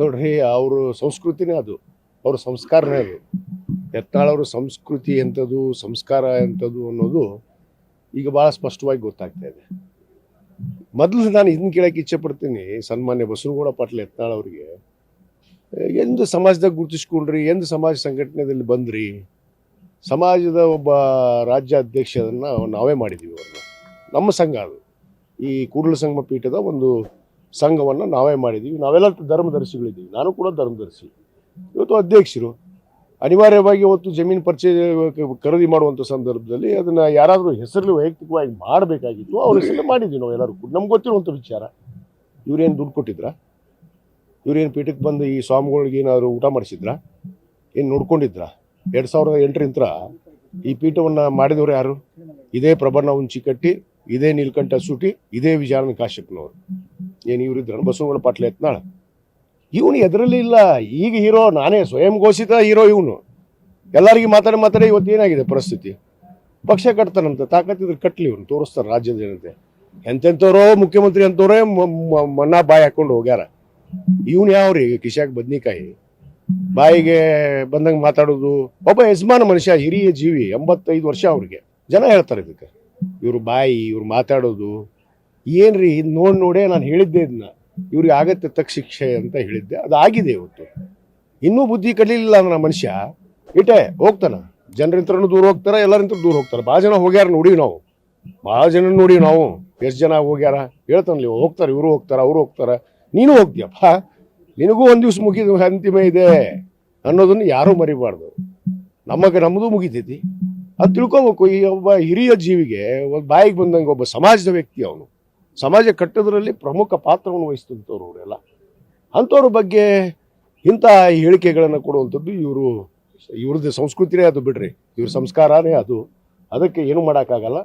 ನೋಡ್ರಿ, ಅವ್ರ ಸಂಸ್ಕೃತಿನೇ ಅದು. ಅವ್ರ ಸಂಸ್ಕಾರನೇ ಅದು. ಯತ್ನಾಳವ್ರ ಸಂಸ್ಕೃತಿ ಎಂಥದ್ದು, ಸಂಸ್ಕಾರ ಎಂಥದ್ದು ಅನ್ನೋದು ಈಗ ಭಾಳ ಸ್ಪಷ್ಟವಾಗಿ ಗೊತ್ತಾಗ್ತಾ ಇದೆ. ಮೊದಲು ನಾನು ಇದನ್ನ ಕೇಳೋಕೆ ಇಚ್ಛೆ ಪಡ್ತೀನಿ, ಸನ್ಮಾನ್ಯ ಬಸವನಗೌಡ ಪಾಟೀಲ್ ಯತ್ನಾಳ್ ಅವರಿಗೆ. ಎಂದು ಸಮಾಜದಾಗ ಗುರುತಿಸ್ಕೊಂಡ್ರಿ, ಎಂದು ಸಮಾಜ ಸಂಘಟನೆಯಲ್ಲಿ ಬಂದ್ರಿ, ಸಮಾಜದ ಒಬ್ಬ ರಾಜ್ಯ ಅಧ್ಯಕ್ಷರನ್ನ ನಾವೇ ಮಾಡಿದ್ದೀವಿ ಅವ್ರನ್ನ ನಮ್ಮ ಸಂಘ ಅದು. ಈ ಕೂಡಲ ಸಂಗಮ ಪೀಠದ ಒಂದು ಸಂಘವನ್ನು ನಾವೇ ಮಾಡಿದ್ದೀವಿ ನಾವೆಲ್ಲ ಧರ್ಮದರ್ಶಿಗಳಿದ್ದೀವಿ. ನಾನು ಕೂಡ ಧರ್ಮದರ್ಶಿ. ಇವತ್ತು ಅಧ್ಯಕ್ಷರು. ಅನಿವಾರ್ಯವಾಗಿ ಇವತ್ತು ಜಮೀನು ಪರಿಚಯ ಖರೀದಿ ಮಾಡುವಂಥ ಸಂದರ್ಭದಲ್ಲಿ ಅದನ್ನು ಯಾರಾದರೂ ಹೆಸರಲ್ಲಿ ವೈಯಕ್ತಿಕವಾಗಿ ಮಾಡಬೇಕಾಗಿತ್ತು. ಅವ್ರ ಹೆಸರಲ್ಲಿ ಮಾಡಿದ್ವಿ ನಾವು ಎಲ್ಲರೂ ಕೂಡ. ನಮ್ಗೆ ಗೊತ್ತಿರುವಂಥ ವಿಚಾರ. ಇವ್ರೇನು ದುಡ್ಡು ಕೊಟ್ಟಿದ್ರಾ? ಇವ್ರೇನು ಪೀಠಕ್ಕೆ ಬಂದು ಈ ಸ್ವಾಮಿಗಳಿಗೆ ಏನಾದರೂ ಊಟ ಮಾಡಿಸಿದ್ರಾ? ಏನು ನೋಡ್ಕೊಂಡಿದ್ರ? ಎರಡು ಸಾವಿರದ ಎಂಟರಿಂದ ಈ ಪೀಠವನ್ನು ಮಾಡಿದವರು ಯಾರು? ಇದೇ ಪ್ರಬಣ್ಣ ಉಂಚಿ ಕಟ್ಟಿ, ಇದೇ ನೀಲ್ಕಂಠ ಸೂಟಿ ಇದೇ ವಿಜಯಾನಂದ ಕಾಶ್ಯಪ್ನವರು. ಏನು ಇವರಿದ್ರು ಬಸವಗಳ ಪಾಟ್ಲೆ ಎತ್ನಾಳ? ಇವನು ಎದರಲ್ಲಿ ಇಲ್ಲ. ಈಗ ಹೀರೋ, ನಾನೇ ಸ್ವಯಂ ಘೋಷಿತ ಹೀರೋ ಇವನು. ಎಲ್ಲರಿಗೂ ಮಾತಾಡಿ ಮಾತಾಡಿ ಇವತ್ತು ಏನಾಗಿದೆ ಪರಿಸ್ಥಿತಿ? ಪಕ್ಷ ಕಟ್ತಾನಂತ, ತಾಕತ್ತಿದ್ರೆ ಕಟ್ಟಲಿ ಇವನು ತೋರಿಸ್ತಾರೆ ರಾಜ್ಯದ ಜನತೆ. ಎಂತೆಂಥವ್ರೋ ಮುಖ್ಯಮಂತ್ರಿ ಅಂತವ್ರೇ ಮನ್ನಾ ಬಾಯಿ ಹಾಕೊಂಡು ಹೋಗ್ಯಾರ. ಇವನು ಯಾವ್ರಿ ಕಿಶಾಕ್ ಬದ್ನಿಕಾಯಿ? ಬಾಯಿಗೆ ಬಂದಂಗೆ ಮಾತಾಡೋದು. ಒಬ್ಬ ಯಜಮಾನ ಮನುಷ್ಯ, ಹಿರಿಯ ಜೀವಿ, ಎಂಬತ್ತೈದು ವರ್ಷ ಅವ್ರಿಗೆ. ಜನ ಹೇಳ್ತಾರೆ ಇದಕ್ಕೆ. ಇವ್ರ ಬಾಯಿ, ಇವ್ರು ಮಾತಾಡೋದು. ಏನ್ರಿ ಇದು ನೋಡಿ ನೋಡೇ ನಾನು ಹೇಳಿದ್ದೆ ಇದನ್ನ ಇವ್ರಿಗೆ ಆಗತ್ತೆ ತಕ್ಕ ಶಿಕ್ಷೆ ಅಂತ ಹೇಳಿದ್ದೆ. ಅದು ಆಗಿದೆ ಇವತ್ತು. ಇನ್ನೂ ಬುದ್ಧಿ ಕಟ್ಲಿಲ್ಲ ಅಂದ್ರೆ ನಮ್ಮ ಮನುಷ್ಯ. ಇಟೇ ಹೋಗ್ತಾನ. ಜನರಿಂತ್ರನೂ ದೂರ ಹೋಗ್ತಾರ, ಎಲ್ಲರಿಂತ್ರ ದೂರ ಹೋಗ್ತಾರೆ. ಭಾಳ ಜನ ಹೋಗ್ಯಾರ ನೋಡಿ ನಾವು. ಭಾಳ ಜನ ನೋಡಿ ನಾವು. ಎಷ್ಟು ಜನ ಹೋಗ್ಯಾರ? ಹೇಳ್ತಾನಲ್ಲಿ ಹೋಗ್ತಾರೆ, ಇವರು ಹೋಗ್ತಾರ, ಅವರು ಹೋಗ್ತಾರ. ನೀನು ಹೋಗ್ತೀಯಪ್ಪ. ನಿನಗೂ ಒಂದು ದಿವ್ಸ ಮುಗಿದ ಅಂತಿಮ ಇದೆ ಅನ್ನೋದನ್ನು ಯಾರೂ ಮರಿಬಾರ್ದು. ನಮಗೆ ನಮ್ಮದು ಮುಗಿತೈತಿ. ಅದು ತಿಳ್ಕೊಬೇಕು. ಈ ಒಬ್ಬ ಹಿರಿಯ ಜೀವಿಗೆ ಒಬ್ಬ ಬಾಯಿಗೆ ಬಂದಂಗೆ ಒಬ್ಬ ಸಮಾಜದ ವ್ಯಕ್ತಿ ಅವನು. ಸಮಾಜ ಕಟ್ಟೋದ್ರಲ್ಲಿ ಪ್ರಮುಖ ಪಾತ್ರವನ್ನು ವಹಿಸ್ತಂಥವ್ರು ಅವರೆಲ್ಲ ಅಂಥವ್ರ ಬಗ್ಗೆ ಇಂಥ ಹೇಳಿಕೆಗಳನ್ನು ಕೊಡುವಂಥದ್ದು ಇವರು, ಇವ್ರದ್ದು ಸಂಸ್ಕೃತಿನೇ ಅದು ಬಿಡ್ರಿ. ಇವ್ರ ಸಂಸ್ಕಾರನೇ ಅದು. ಅದಕ್ಕೆ ಏನು ಮಾಡೋಕ್ಕಾಗಲ್ಲ.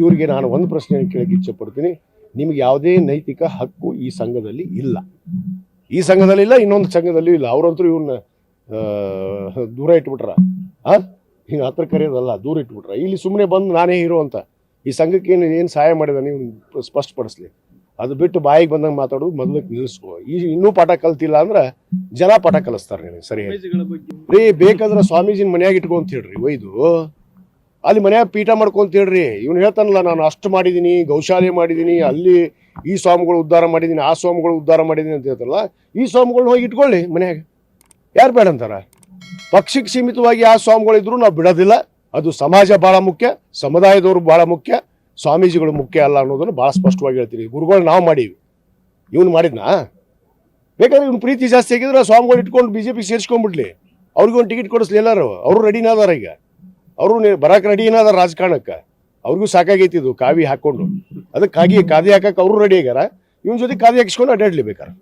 ಇವರಿಗೆ ನಾನು ಒಂದು ಪ್ರಶ್ನೆ ಕೇಳಕ್ಕೆ ಇಚ್ಛೆ ಪಡ್ತೀನಿ ನಿಮ್ಗೆ ಯಾವುದೇ ನೈತಿಕ ಹಕ್ಕು ಈ ಸಂಘದಲ್ಲಿ ಇಲ್ಲ. ಈ ಸಂಘದಲ್ಲಿ ಇಲ್ಲ, ಇನ್ನೊಂದು ಸಂಘದಲ್ಲೂ ಇಲ್ಲ. ಅವ್ರಂತೂ ಇವನ್ನ ದೂರ ಇಟ್ಬಿಟ್ರ. ಹಾಂ ಹಿಂಗೆ ಹತ್ರ ಕರೆಯೋದಲ್ಲ, ದೂರ ಇಟ್ಬಿಟ್ರ. ಇಲ್ಲಿ ಸುಮ್ಮನೆ ಬಂದು ನಾನೇ ಹೀರೋ ಅಂತ. ಈ ಸಂಘಕ್ಕೆ ಏನು ಏನು ಸಹಾಯ ಮಾಡಿದ ನೀವು ಸ್ಪಷ್ಟಪಡಿಸ್ಲಿ. ಅದು ಬಿಟ್ಟು ಬಾಯಿಗೆ ಬಂದಂಗೆ ಮಾತಾಡೋದು ಮೊದಲಕ್ಕೆ ನಿಲ್ಲಿಸ್ಕೊ. ಈ ಇನ್ನೂ ಪಾಠ ಕಲ್ತಿಲ್ಲ ಅಂದ್ರೆ ಜನ ಪಾಠ ಕಲಿಸ್ತಾರೆ ನಿನಗೆ ಸರಿ ರೀ ಬೇಕಾದ್ರೆ ಸ್ವಾಮೀಜಿನ ಮನ್ಯಾಗ ಇಟ್ಕೊಂತ ಹೇಳ್ರಿ ಒಯ್ದು. ಅಲ್ಲಿ ಮನ್ಯಾಗ ಪೀಠ ಮಾಡ್ಕೊಂತ ಹೇಳ್ರಿ. ಇವ್ನು ಹೇಳ್ತಾನಲ್ಲ ನಾನು ಅಷ್ಟು ಮಾಡಿದ್ದೀನಿ ಗೌಶಾಲೆ ಮಾಡಿದ್ದೀನಿ ಅಲ್ಲಿ ಈ ಸ್ವಾಮಿಗಳು ಉದ್ಧಾರ ಮಾಡಿದ್ದೀನಿ ಆ ಸ್ವಾಮಿಗಳು ಉದ್ಧಾರ ಮಾಡಿದ್ದೀನಿ ಅಂತ ಹೇಳ್ತಾರಲ್ಲ ಈ ಸ್ವಾಮಿಗಳನ್ನ ಹೋಗಿ ಇಟ್ಕೊಳ್ಳಿ ಮನ್ಯಾಗ. ಯಾರು ಬೇಡ ಅಂತಾರ? ಪಕ್ಷಕ್ಕೆ ಸೀಮಿತವಾಗಿ ಆ ಸ್ವಾಮಿಗಳಿದ್ರು ನಾವು ಬಿಡೋದಿಲ್ಲ. ಅದು ಸಮಾಜ ಭಾಳ ಮುಖ್ಯ, ಸಮುದಾಯದವರು ಭಾಳ ಮುಖ್ಯ, ಸ್ವಾಮೀಜಿಗಳು ಮುಖ್ಯ ಅಲ್ಲ ಅನ್ನೋದನ್ನು ಭಾಳ ಸ್ಪಷ್ಟವಾಗಿ ಹೇಳ್ತೀವಿ ಗುರುಗಳು ನಾವು ಮಾಡೀವಿ. ಇವನು ಮಾಡಿದ್ನಾ? ಬೇಕಾದ್ರೆ ಇವ್ನು ಪ್ರೀತಿ ಜಾಸ್ತಿ ಆಗಿದ್ರೆ ಸ್ವಾಮಿಗಳು ಇಟ್ಕೊಂಡು ಬಿ ಜೆ ಪಿ ಸೇರಿಸ್ಕೊಂಡ್ಬಿಡ್ಲಿ ಅವ್ರಿಗೂ ಒಂದು ಟಿಕೆಟ್ ಕೊಡಿಸ್ಲಿ ಎಲ್ಲರೂ. ಅವರು ರೆಡಿನಾದಾರ ಈಗ. ಅವರು ಬರಕ್ಕೆ ರೆಡಿನ ಅದಾರ ರಾಜಕಾರಣಕ್ಕೆ. ಅವ್ರಿಗೂ ಸಾಕಾಗೈತಿ ಇದು, ಕಾವಿ ಹಾಕ್ಕೊಂಡು. ಅದಕ್ಕೆ ಕಾಗಿ ಕಾದಿ ಹಾಕಕ್ಕೆ ಅವರು ರೆಡಿ ಆಗ್ಯಾರ. ಇವನ ಜೊತೆ ಕಾದಿ ಹಾಕಿಸ್ಕೊಂಡು ಅಡ್ಡಾಡ್ಲಿ ಬೇಕಾರೆ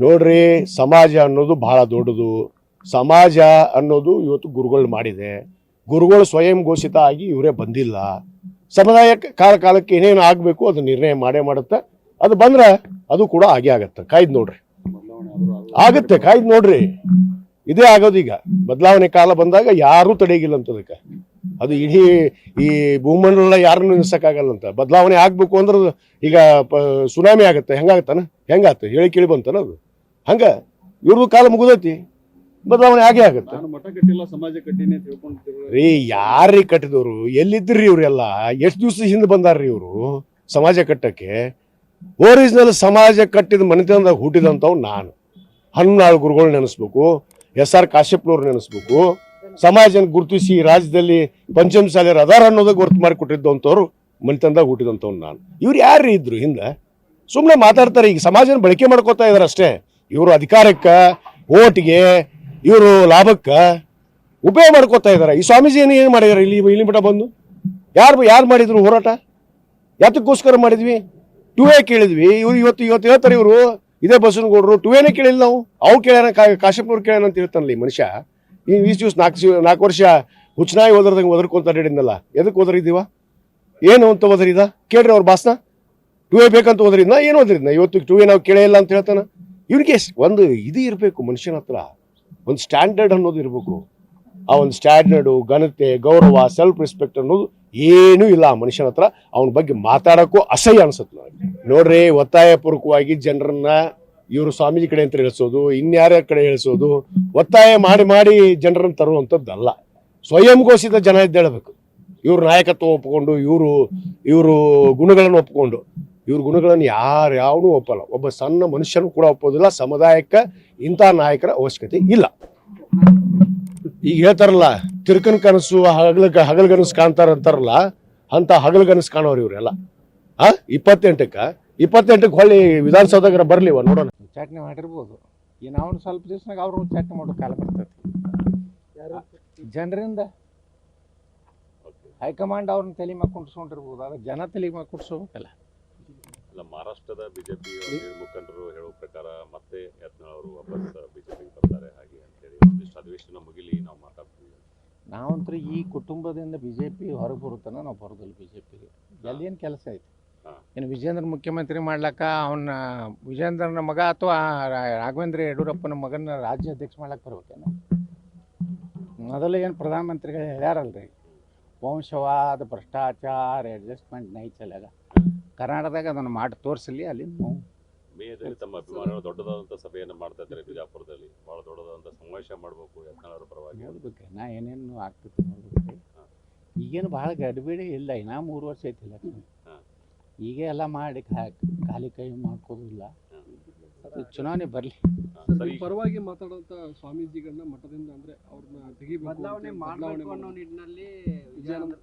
ನೋಡ್ರಿ, ಸಮಾಜ ಅನ್ನೋದು ಬಹಳ ದೊಡ್ಡದು. ಸಮಾಜ ಅನ್ನೋದು ಇವತ್ತು ಗುರುಗಳು ಮಾಡಿದೆ. ಗುರುಗಳು ಸ್ವಯಂ ಘೋಷಿತ ಆಗಿ ಇವರೇ ಬಂದಿಲ್ಲ. ಸಮುದಾಯ ಕಾಲ ಕಾಲಕ್ಕೆ ಏನೇನು ಆಗಬೇಕು ಅದು ನಿರ್ಣಯ ಮಾಡೇ ಮಾಡುತ್ತೆ. ಅದು ಬಂದ್ರೆ ಅದು ಕೂಡ ಆಗೇ ಆಗತ್ತೆ. ಕಾಯ್ದು ನೋಡ್ರಿ. ಆಗುತ್ತೆ, ಕಾಯ್ದು ನೋಡ್ರಿ. ಇದೇ ಆಗೋದು ಈಗ. ಬದಲಾವಣೆ ಕಾಲ ಬಂದಾಗ ಯಾರೂ ತಡೆಗಿಲ್ಲ ಅಂತ ಅದಕ್ಕೆ. ಅದು ಇಡೀ ಈ ಭೂಮಂಡಲ ಯಾರನ್ನು ನಿಲ್ಸಕ್ಕಾಗಲ್ಲ ಅಂತ. ಬದಲಾವಣೆ ಆಗಬೇಕು ಅಂದ್ರೆ ಈಗ ಸುನಾಮಿ ಆಗತ್ತೆ. ಹೆಂಗಾಗತ್ತಾನ? ಹೆಂಗಾತ ಹೇಳಿ ಕೇಳಿ ಬಂತಾನ ಅದು. ಹಂಗ, ಇವ್ರದ್ದು ಕಾಲ ಮುಗಿದೈತಿ. ಬದಲಾವಣೆ ಆಗೇ ಆಗುತ್ತೆ. ನಾನು ಮಠ ಕಟ್ಟಿಲ್ಲ ಸಮಾಜ ಕಟ್ಟಿನಿ ಅಂತ ರೀ ಯಾರೀ ಕಟ್ಟಿದವರು? ಎಲ್ಲಿದ್ರಿ ಇವರೆಲ್ಲ? ಎಷ್ಟು ದಿವಸ ಹಿಂದೆ ಬಂದಾರ್ರಿ ಇವರು ಸಮಾಜ ಕಟ್ಟಕ್ಕೆ? ಒರಿಜಿನಲ್ ಸಮಾಜ ಕಟ್ಟಿದ ಮನೆತನದಾಗ ಹುಟ್ಟಿದಂಥವ್ ನಾನು. ಹನ್ನಾಳು ಗುರುಗಳು ನೆನೆಸ್ಬೇಕು ಎಸ್ ಆರ್ ಕಾಶ್ಯಪ್ನವ್ರು ನೆನೆಸ್ಬೇಕು. ಸಮಾಜನ ಗುರುತಿಸಿ ರಾಜ್ಯದಲ್ಲಿ ಪಂಚಮಸಾಲಿಯರು ಅದಾರ ಅನ್ನೋದಕ್ಕೆ ಗುರುತು ಮಾಡಿ ಕೊಟ್ಟಿದ್ದಂಥವ್ರು ಮನೆತನದಾಗ ಹುಟ್ಟಿದಂಥವ್ನು ನಾನು. ಇವ್ರು ಯಾರು ಇದ್ರು ಹಿಂದೆ? ಸುಮ್ಮನೆ ಮಾತಾಡ್ತಾರೆ ಈಗ ಸಮಾಜನ ಬಳಕೆ ಮಾಡ್ಕೋತಾ ಇದಾರೆ ಅಷ್ಟೇ. ಇವರು ಅಧಿಕಾರಕ್ಕೆ ಓಟಿಗೆ ಇವರು ಲಾಭಕ್ಕೆ ಉಪಯೋಗ ಮಾಡ್ಕೋತಾ ಇದ್ದಾರೆ ಈ ಸ್ವಾಮೀಜಿ ಏನು ಏನು ಮಾಡಿದಾರೆ ಇಲ್ಲಿ ಇಲ್ಲಿ ಬಿಟ್ಟ ಬಂದು? ಯಾರು ಯಾರು ಮಾಡಿದ್ರು ಹೋರಾಟ? ಯಾತಕ್ಕೋಸ್ಕರ ಮಾಡಿದ್ವಿ? ಟೂ ಎ ಕೇಳಿದ್ವಿ. ಇವ್ರು ಇವತ್ತು ಇವತ್ತು ಹೇಳ್ತಾರೆ ಇವರು, ಇದೇ ಬಸವನಗೌಡರು ಟೂ ಎನೇ ಕೇಳಿಲ್ಲ ನಾವು. ಅವ್ರು ಕೇಳ್ಯಾನ ಕಾಶ್ಯಪ್ನವ್ರು ಕೇಳ್ಯಾನ ಅಂತ ಹೇಳ್ತಾನಲ್ಲ ಈ ಮನುಷ್ಯ. ಈ ಈಸ್ ನಾಲ್ಕು ನಾಲ್ಕು ವರ್ಷ ಹುಚ್ಚನಾಯಿ ಓದರ್ದಂಗೆ ಒದರ್ಕೊಂತ ಅಡ್ಡಿನಲ್ಲ ಎದಕ್ಕೆ ಓದರಿದ್ದೀವ ಏನು ಅಂತ ಓದರಿದ ಕೇಳ್ರಿ ಅವ್ರ ಬಾಸ್ನ ಟೂ ಎ ಬೇಕಂತ ಓದರಿದ್ನ ಏನು ಓದರಿದ್ನ ಇವತ್ತು ಟೂ ಎ ನಾವು ಕೇಳೇ ಇಲ್ಲ ಅಂತ ಹೇಳ್ತಾನೆ. ಇವ್ರಿಗೆ ಒಂದು ಇದು ಇರಬೇಕು ಮನುಷ್ಯನ ಹತ್ರ. ಒಂದು ಸ್ಟ್ಯಾಂಡರ್ಡ್ ಅನ್ನೋದು ಇರಬೇಕು. ಆ ಒಂದು ಸ್ಟ್ಯಾಂಡರ್ಡು, ಘನತೆ, ಗೌರವ ಸೆಲ್ಫ್ ರೆಸ್ಪೆಕ್ಟ್ ಅನ್ನೋದು ಏನೂ ಇಲ್ಲ ಆ ಮನುಷ್ಯನ ಹತ್ರ. ಅವನ ಬಗ್ಗೆ ಮಾತಾಡೋಕ್ಕೂ ಅಸಹ್ಯ ಅನ್ಸುತ್ತೆ ನನಗೆ. ನೋಡ್ರಿ ಒತ್ತಾಯಪೂರ್ವಕವಾಗಿ ಜನರನ್ನ ಇವರು ಸ್ವಾಮೀಜಿ ಕಡೆ ಅಂತ ಹೇಳಿಸೋದು ಇನ್ಯಾರ ಕಡೆ ಹೇಳಿಸೋದು, ಒತ್ತಾಯ ಮಾಡಿ ಮಾಡಿ ಜನರನ್ನು ತರುವಂಥದ್ದಲ್ಲ. ಸ್ವಯಂ ಘೋಷಿತ ಜನ ಎದ್ದೇಳಬೇಕು ಇವರು ನಾಯಕತ್ವ ಒಪ್ಪಿಕೊಂಡು ಇವರು ಇವರು ಗುಣಗಳನ್ನು ಒಪ್ಕೊಂಡು. ಇವ್ರ ಗುಣಗಳನ್ನು ಯಾರು ಯಾವನೂ ಒಪ್ಪಲ್ಲ. ಒಬ್ಬ ಸಣ್ಣ ಮನುಷ್ಯನು ಕೂಡ ಒಪ್ಪೋದಿಲ್ಲ, ಸಮುದಾಯಕ್ಕೆ ಇಂಥ ನಾಯಕರ ಅವಶ್ಯಕತೆ ಇಲ್ಲ. ಈಗ ಹೇಳ್ತಾರಲ್ಲ, ತಿರ್ಕನ್ ಕನಸು, ಹಗಲ ಹಗಲ್ ಕನಸು ಕಾಣ್ತಾರ ಅಂತಾರಲ್ಲ, ಅಂತ ಹಗಲ್ ಕನಸು ಕಾಣೋರು ಇವರೆಲ್ಲ. ಆ? ಇಪ್ಪತ್ತೆಂಟಕ್ಕೆ? ಇಪ್ಪತ್ತೆಂಟಕ್ಕೆ ಹೊಳ್ಳಿ ವಿಧಾನಸೌಧಗಾರ ಬರ್ಲಿವ ನೋಡೋಣ. ಚಟ್ನಿ ಮಾಡಿರ್ಬೋದು. ಈ ನಾವು ಸ್ವಲ್ಪ ದಿವಸ ಅವ್ರು ಚಟ್ನಿ ಮಾಡೋ ಕಾಲ ಬರ್ತೈತಿ. ಜನರಿಂದ ಹೈಕಮಾಂಡ್ ಅವ್ರನ್ನ ತಲೆ ಮ್ಯಾಗ ಕುಂಡ್ಸ್ಕೊಂಡಿರ್ಬೋದು ಜನ ತಲೆ ಮ್ಯಾಗ ಕುಡ್ಸ್ಬೇಕಲ್ಲ ಅಲ್ಲ ಮಹಾರಾಷ್ಟ್ರದ ಬಿಜೆಪಿ ಮುಖಂಡರು ಹೇಳುವ ಪ್ರಕಾರ ಮತ್ತೆ ಯತ್ನಾಳ್ ಅವರು ವಾಪಸ್ ಬಿಜೆಪಿಗೆ ಬರ್ತಾರೆ ಹಾಗೆ ಅಂತೇಳಿ ಒಂದಿಷ್ಟು ಅಧಿವೇಶನ ಮುಗಿಲಿ ನಾವು ಮಾತಾಡ್ತೀವಿ. ನಾವಂತೂ ಈ ಕುಟುಂಬದಿಂದ ಬಿ ಜೆ ಪಿ ಹೊರಗೆ ಬರುತ್ತಾನ ನಾವು ಬರೋದಿಲ್ಲ ಬಿ ಜೆ ಪಿಗೆ ಏನು ಕೆಲಸ ಐತಿ? ಏನು ವಿಜೇಂದ್ರ ಮುಖ್ಯಮಂತ್ರಿ ಮಾಡ್ಲಕ್ಕ ಅವನ ವಿಜೇಂದ್ರನ ಮಗ ಅಥವಾ ರಾಘವೇಂದ್ರ ಯಡಿಯೂರಪ್ಪನ ಮಗನ ರಾಜ್ಯ ಅಧ್ಯಕ್ಷ ಮಾಡ್ಲಕ್ಕೆ ಬರ್ಬೇಕೇನು? ಮೊದಲು ಏನು ಪ್ರಧಾನಮಂತ್ರಿಗಳು ಹೇಳ್ಯಾರಲ್ರಿ? ವಂಶವಾದ ಭ್ರಷ್ಟಾಚಾರ ಅಡ್ಜಸ್ಟ್ಮೆಂಟ್ ನೈ ಚಲಾಗ ಕರ್ನಾಟಕದಾಗ ಅದನ್ನು ಮಾಡಿ ತೋರಿಸಲಿ ಅಲ್ಲಿ ನಾವು ಮೇಯದಲ್ಲಿ ತಮ್ಮ ಅಭಿಮಾನಿಗಳು ದೊಡ್ಡದಾದಂಥ ಸಭೆಯನ್ನು ಮಾಡ್ತಾ ಇದ್ದಾರೆ ಬಿಜಾಪುರದಲ್ಲಿ. ಬಹಳ ದೊಡ್ಡದಾದಂಥ ಸಮಾವೇಶ ಮಾಡಬೇಕು ಯತ್ನಾಳರ ಅವರ ಪರವಾಗಿ. ನೋಡ್ಬೇಕು ನಾ ಏನೇನು ಆಗ್ತೈತಿ ನೋಡ್ಬೇಕು. ಈಗೇನು ಭಾಳ ಗಡಿಬಿಡಿ ಇಲ್ಲ ಇನ್ನೂ ಮೂರು ವರ್ಷ ಐತಿಲ್ಲ ಹಾ. ಈಗ ಎಲ್ಲ ಮಾಡಿ ಖಾಲಿ ಕೈ ಮಾಡ್ಕೋದಿಲ್ಲ ಚುನಾವಣೆ ಬರಲಿ. ಪರವಾಗಿ ಮಾತಾಡುವಂತ ಸ್ವಾಮೀಜಿಗಳನ್ನ ಮಠದಿಂದ ಅಂದ್ರೆ ಅವ್ರನ್ನ ತೆಗಿಬೇಕು ಬದಲಾವಣೆ ಮಾಡಬೇಕು ಅನ್ನೋ ನಿಟ್ಟಿನಲ್ಲಿ ವಿಜಯಾನಂದ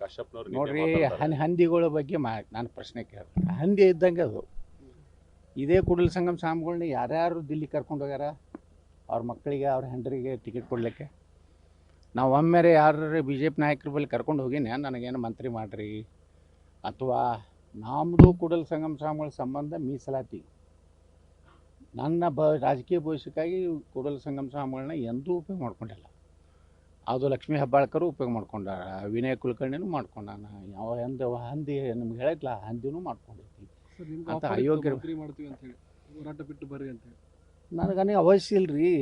ಕಾಶ್ಯಪ್ನವ್ರು ನೋಡ್ರಿ ಹನ್ ಹಂದಿಗಳ ಬಗ್ಗೆ ಮಾ ನಾನು ಪ್ರಶ್ನೆ ಕೇಳ್ತೀನಿ. ಹಂದಿ ಇದ್ದಂಗೆ ಅದು. ಇದೇ ಕೂಡಲ ಸಂಗಮ ಸ್ವಾಮಿಗಳನ್ನ ಯಾರ್ಯಾರು ದಿಲ್ಲಿ ಕರ್ಕೊಂಡು ಹೋಗ್ಯಾರ? ಅವ್ರ ಮಕ್ಕಳಿಗೆ ಅವ್ರ ಹೆಂಡರಿಗೆ ಟಿಕೆಟ್ ಕೊಡಲಿಕ್ಕೆ? ನಾವು ಒಮ್ಮೆರೆ ಯಾರು ಬಿ ಜೆ ಪಿ ನಾಯಕರ ಬಳಿ ಕರ್ಕೊಂಡು ಹೋಗಿನಿ ನನಗೇನು ಮಂತ್ರಿ ಮಾಡ್ರಿ? ಅಥವಾ ನಮ್ಮದು ಕೂಡಲ ಸಂಗಮ ಸ್ವಾಮಿಗಳ ಸಂಬಂಧ ಮೀಸಲಾತಿ. ನನ್ನ ಬ ರಾಜಕೀಯ ಭವಿಷ್ಯಕ್ಕಾಗಿ ಕೂಡಲ ಸಂಗಮ ಸ್ವಾಮಿಗಳನ್ನ ಎಂದೂ ಉಪಯೋಗ ಮಾಡ್ಕೊಂಡಿಲ್ಲ. ಅದು ಲಕ್ಷ್ಮೀ ಹೆಬ್ಬಾಳ್ಕರು ಉಪಯೋಗ ಮಾಡ್ಕೊಂಡಾರ. ವಿನಯ ಕುಲಕರ್ಣಿನೂ ಮಾಡ್ಕೊಂಡಾನ. ಯಾವ ಹಂದಿ ಹಂದಿ ನಿಮ್ಗೆ ಹೇಳಿದ್ಲ ಹಂದಿನೂ ಮಾಡ್ಕೊಂಡೈತಿ ಅಂತ ಅಯೋಗ್ಯ. ಮಾಡ್ತೀವಿ ಅಂತ ಹೇಳಿ. ಹೋರಾಟ ಬಿಟ್ಟು ಬರ್ರಿ ಅಂತ ಹೇಳಿ. ನನಗನೇ ಅವಶ್ಯ ಇಲ್ರಿ.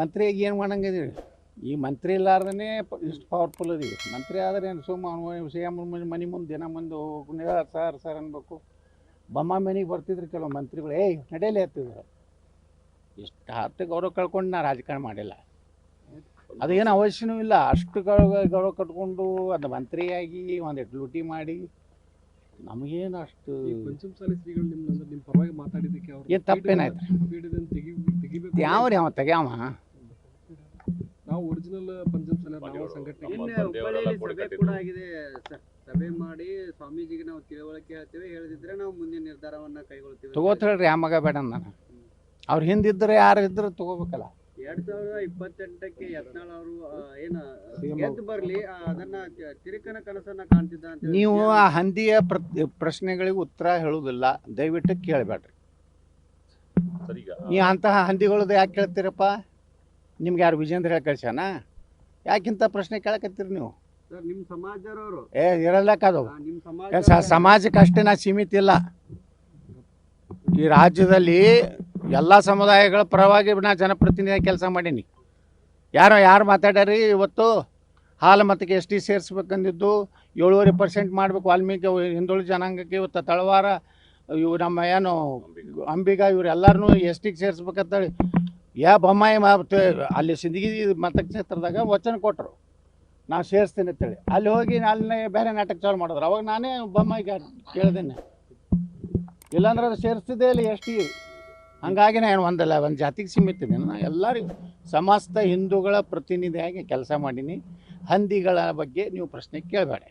ಮಂತ್ರಿಯಾಗಿ ಏನು ಮಾಡಂಗಿದ್ರಿ? ಈ ಮಂತ್ರಿ ಇಲ್ಲಾರ್ದೇ ಇಷ್ಟು ಪವರ್ಫುಲ್ ಅದೀವಿ ಮಂತ್ರಿ ಆದರೆ ಏನು ಸುಮ್ಮ ಸಿ ಎಂ ಮನೆ ಮುಂದೆ ದಿನ ಮುಂದೆ ಹೋಗಿ ಸರ್ ಸರ್ ಅನ್ಬೇಕು. ಬೊಮ್ಮ ಮನೆಗೆ ಬರ್ತಿದ್ರು ಕೆಲವು ಮಂತ್ರಿಗಳು ಏಯ್ ನಡೆಯಲೇ ಹತ್ತಿದ್ರು. ಇಷ್ಟು ಹತ್ತು ಗೌರವ ಕಳ್ಕೊಂಡು ನಾ ರಾಜಕಾರಣ ಮಾಡಿಲ್ಲ. ಅದು ಏನು ಅವಶ್ಯನೂ ಇಲ್ಲ. ಅಷ್ಟು ಗೌರವ ಕಟ್ಕೊಂಡು ಅದು ಮಂತ್ರಿಯಾಗಿ ಒಂದಿಟ್ಟು ಲೂಟಿ ಮಾಡಿ ನಮಗೇನು ಅಷ್ಟು ಏನು ಪಂಚಮಸಾಲಿ ಶ್ರೀಗಳು ನಿಮ್ಮ ಅಂದ್ರೆ ನಿಮ್ ಪರವಾಗಿ ಮಾತಾಡಿದ್ದಕ್ಕೆ ಅವ್ರು ಏನ್ ತಪ್ಪೇನಾಯ್ತು? ಯಾವ ರೀ ತೆಗಿಬೇಕು ಯಾವ್ರಿ ಅವ? ತೆಗ್ಯಾವ? ನಾವು ಒರಿಜಿನಲ್ ಪಂಚಮಸಾಲಿ ನಾವು ಸಂಘಟನೆ. ನಮ್ಮ ಕೋಡಿ ಸಭೆ ಕೂಡ ಆಗಿದೆ ಸಭೆ ಮಾಡಿ ಸ್ವಾಮೀಜಿಗೆ ನಾವು ತಿಳುವಳಿಕೆ ಹೇಳ್ತೇವೆ. ಹೇಳದಿದ್ರೆ ನಾವು ಮುಂದಿನ ನಿರ್ಧಾರವನ್ನ ಕೈಗೊಳ್ತೀವಿ ತಗೋತ ಹೇಳ್ರಿ ಆ ಮಗ ಬೇಡ ನಾನು ಅವ್ರು ಹಿಂದಿದ್ರೆ ಯಾರು ಇದ್ರೆ ತಗೋಬೇಕಲ್ಲ. ಎರಡ್ ಸಾವಿರದ ಇಪ್ಪತ್ತೆಂಟಕ್ಕೆ ಯತ್ನಾಳ್ ಅವರು ಏನ ಗೆದ್ದು ಬರ್ಲಿ ಅದನ್ನ ತಿರುಕನ ಕನಸನ್ನ ಕಾಣ್ತಿದ್ದ ಅಂತ ನೀವು ಆ ಹಂದಿಯ ಪ್ರ- ಪ್ರಶ್ನೆಗಳಿಗೆ ಉತ್ತರ ಹೇಳುವುದಿಲ್ಲ. ದಯವಿಟ್ಟು ಕೇಳಬೇಡ್ರಿ. ನೀವು ಅಂತಹ ಹಂದಿಗಳದ್ದು ಯಾಕೆ ಕೇಳ್ತೀರಪ್ಪ? ನಿಮ್ಗೆ ಯಾರು ವಿಜೇಂದ್ರ ಹೇಳಿ ಕಳ್ಸಾನ ಯಾಕಿಂತ ಪ್ರಶ್ನೆ ಕೇಳಕತ್ತೀರಿ ನೀವು? ಸರ್ ನಿಮ್ ಸಮಾಜದವರು. ಏ ಇರಲ್ಲಕ್ಕದು ಸಮಾಜಕ್ಕೆ ಅಷ್ಟೇ ನಾ ಸೀಮಿತ ಇಲ್ಲ. ಈ ರಾಜ್ಯದಲ್ಲಿ ಎಲ್ಲ ಸಮುದಾಯಗಳ ಪರವಾಗಿ ನಾ ಜನಪ್ರತಿನಿಧಿ ಕೆಲಸ ಮಾಡೀನಿ. ಯಾರೋ ಯಾರು ಮಾತಾಡ್ಯಾರಿ ಇವತ್ತು ಹಾಲು ಮತಕ್ಕೆ ಎಸ್ ಟಿ ಸೇರಿಸ್ಬೇಕಂದಿದ್ದು ಏಳುವರೆ ಪರ್ಸೆಂಟ್ ಮಾಡಬೇಕು ವಾಲ್ಮೀಕಿ ಹಿಂದುಳಿದ ಜನಾಂಗಕ್ಕೆ ಇವತ್ತು ತಳವಾರ ಇವು ನಮ್ಮ ಏನು ಅಂಬಿಗ ಇವರೆಲ್ಲರನ್ನೂ ಎಸ್ ಟಿಗೆ ಸೇರಿಸ್ಬೇಕಂತೇಳಿ. ಯಾ ಬೊಮ್ಮಾಯಿ ಮತ್ತೆ ಅಲ್ಲಿ ಸಿಂದಗಿ ಮತಕ್ಷೇತ್ರದಾಗ ವಚನ ಕೊಟ್ಟರು ನಾವು ಸೇರಿಸ್ತೀನಿ ಅಂತೇಳಿ. ಅಲ್ಲಿ ಹೋಗಿ ಅಲ್ಲಿ ಬೇರೆ ನಾಟಕ ಚಾಲು ಮಾಡಿದ್ರು. ಅವಾಗ ನಾನೇ ಬೊಮ್ಮಾಯಿಗೆ ಕೇಳ್ದೇನೆ. ಇಲ್ಲಾಂದ್ರೆ ಅದು ಸೇರಿಸ್ತಿದ್ದೆ ಇಲ್ಲ ಎಷ್ಟು ಹಂಗಾಗಿ ನಾನು ಒಂದಲ್ಲ, ಒಂದು ಜಾತಿಗೆ ಸೀಮಿತ ಇದ್ದೀನಿ ನಾ ಎಲ್ಲರಿಗೂ ಸಮಸ್ತ ಹಿಂದೂಗಳ ಪ್ರತಿನಿಧಿಯಾಗಿ ಕೆಲಸ ಮಾಡೀನಿ. ಹಂದಿಗಳ ಬಗ್ಗೆ ನೀವು ಪ್ರಶ್ನೆ ಕೇಳಬೇಡ.